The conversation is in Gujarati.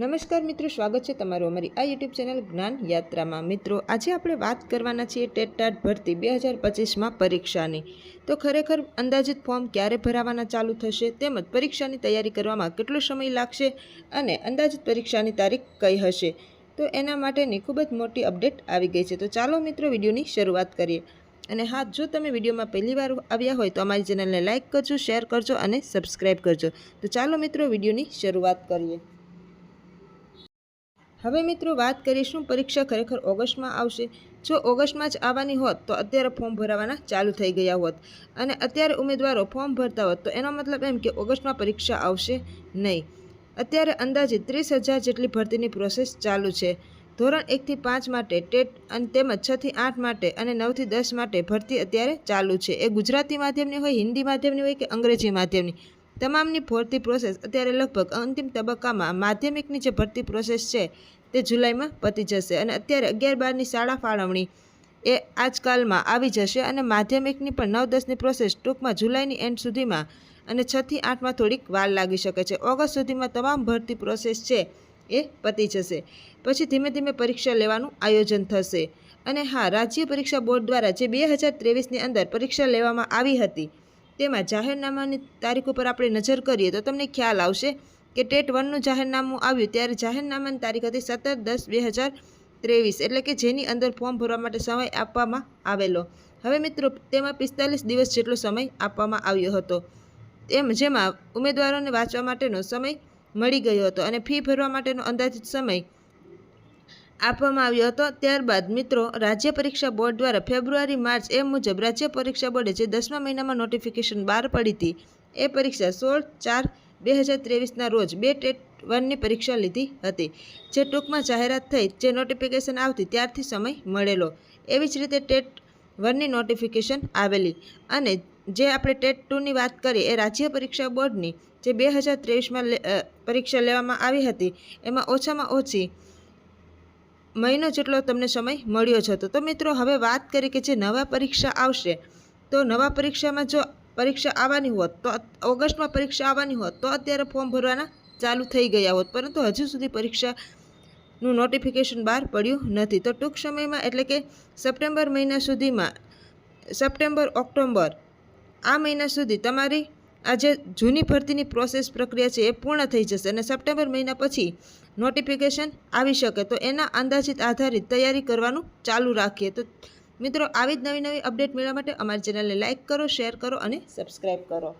નમસ્કાર મિત્રો, સ્વાગત છે તમારું અમારી આ યુટ્યુબ ચેનલ જ્ઞાન યાત્રામાં. મિત્રો, આજે આપણે વાત કરવાના છીએ ટેટ ટાટ ભરતી બે હજાર પચીસમાં પરીક્ષાની. તો ખરેખર અંદાજિત ફોર્મ ક્યારે ભરાવાના ચાલુ થશે, તેમજ પરીક્ષાની તૈયારી કરવામાં કેટલો સમય લાગશે અને અંદાજિત પરીક્ષાની તારીખ કઈ હશે, તો એના માટેની ખૂબ જ મોટી અપડેટ આવી ગઈ છે. તો ચાલો મિત્રો, વિડીયોની શરૂઆત કરીએ. અને હા, જો તમે વિડીયોમાં પહેલી વાર આવ્યા હોય, તો અમારી ચેનલને લાઇક કરજો શેર કરજો અને સબસ્ક્રાઈબ કરજો. તો ચાલો મિત્રો, વિડીયોની શરૂઆત કરીએ. હવે મિત્રો વાત કરીશું પરીક્ષા ખરેખર ઓગસ્ટમાં આવશે. જો ઓગસ્ટમાં જ આવવાની હોત તો અત્યારે ફોર્મ ભરાવાના ચાલુ થઈ ગયા હોત. અને અત્યારે ઉમેદવારો ફોર્મ ભરતા હોત તો એનો મતલબ એમ કે ઓગસ્ટમાં પરીક્ષા આવશે નહીં. અત્યારે અંદાજે ત્રીસ હજાર જેટલી ભરતીની પ્રોસેસ ચાલુ છે. ધોરણ એકથી પાંચ માટે ટેટ અને તેમજ છથી આઠ માટે અને નવથી દસ માટે ભરતી અત્યારે ચાલુ છે. એ ગુજરાતી માધ્યમની હોય, હિન્દી માધ્યમની હોય કે અંગ્રેજી માધ્યમની? તમામની ભરતી પ્રોસેસ અત્યારે લગભગ અંતિમ તબક્કામાં માધ્યમિકની જે ભરતી પ્રોસેસ છે તે જુલાઈમાં પતી જશે અને અત્યારે અગિયાર બારની શાળા ફાળવણી એ આજકાલમાં આવી જશે અને માધ્યમિકની પણ નવ દસની પ્રોસેસ ટૂંકમાં જુલાઈની એન્ડ સુધીમાં અને છથી આઠમાં થોડીક વાર લાગી શકે છે. ઓગસ્ટ સુધીમાં તમામ ભરતી પ્રોસેસ છે એ પતી જશે. પછી ધીમે ધીમે પરીક્ષા લેવાનું આયોજન થશે. અને હા, રાજ્ય પરીક્ષા બોર્ડ દ્વારા જે બે હજાર ત્રેવીસની અંદર પરીક્ષા લેવામાં આવી હતી તેમાં જાહેરનામાની તારીખ ઉપર આપણે નજર કરીએ તો તમને ખ્યાલ આવશે કે ટેટ વનનું જાહેરનામું આવ્યું ત્યારે જાહેરનામાની તારીખ હતી સત્તર દસ બે હજાર ત્રેવીસ. એટલે કે જેની અંદર ફોર્મ ભરવા માટે સમય આપવામાં આવેલો. હવે મિત્રો, તેમાં પિસ્તાલીસ દિવસ જેટલો સમય આપવામાં આવ્યો હતો. એમ જેમાં ઉમેદવારોને વાંચવા માટેનો સમય મળી ગયો હતો અને ફી ભરવા માટેનો અંદાજિત સમય આપવામાં આવ્યો હતો. ત્યારબાદ મિત્રો, રાજ્ય પરીક્ષા બોર્ડ દ્વારા ફેબ્રુઆરી, માર્ચ એ મુજબ રાજ્ય પરીક્ષા બોર્ડે જે દસમા મહિનામાં નોટિફિકેશન બહાર પડી હતી, એ પરીક્ષા સોળ ચાર બે હજાર ત્રેવીસના રોજ બે ટેટ વનની પરીક્ષા લીધી હતી, જે ટૂંકમાં જાહેરાત થઈ, જે નોટિફિકેશન આવતી ત્યારથી સમય મળેલો. એવી જ રીતે ટેટ વનની નોટિફિકેશન આવેલી અને જે આપણે ટેટ ટુની વાત કરીએ, એ રાજ્ય પરીક્ષા બોર્ડની જે બે હજાર ત્રેવીસમાં પરીક્ષા લેવામાં આવી હતી, એમાં ઓછામાં ઓછી મહિનો જેટલો તમને સમય મળ્યો જ હતો તો મિત્રો હવે વાત કરીએ કે જે નવા પરીક્ષા આવશે, તો નવા પરીક્ષામાં જો પરીક્ષા આવવાની હોત, તો ઓગસ્ટમાં પરીક્ષા આવવાની હોત, તો અત્યારે ફોર્મ ભરવાના ચાલુ થઈ ગયા હોત. પરંતુ હજુ સુધી પરીક્ષાનું નોટિફિકેશન બહાર પડ્યું નથી. તો ટૂંક સમયમાં એટલે કે સપ્ટેમ્બર મહિના સુધીમાં, સપ્ટેમ્બર ઓક્ટોબર આ મહિના સુધી તમારી આ જે જૂની ભરતીની પ્રોસેસ પ્રક્રિયા છે એ પૂર્ણ થઈ જશે અને સપ્ટેમ્બર મહિના પછી નોટિફિકેશન આવી શકે. તો એના અંદાજિત આધારિત તૈયારી કરવાનું ચાલુ રાખીએ. તો મિત્રો, આવી જ નવી નવી અપડેટ મેળવવા માટે અમારી ચેનલને લાઇક કરો શેર કરો અને સબસ્ક્રાઈબ કરો.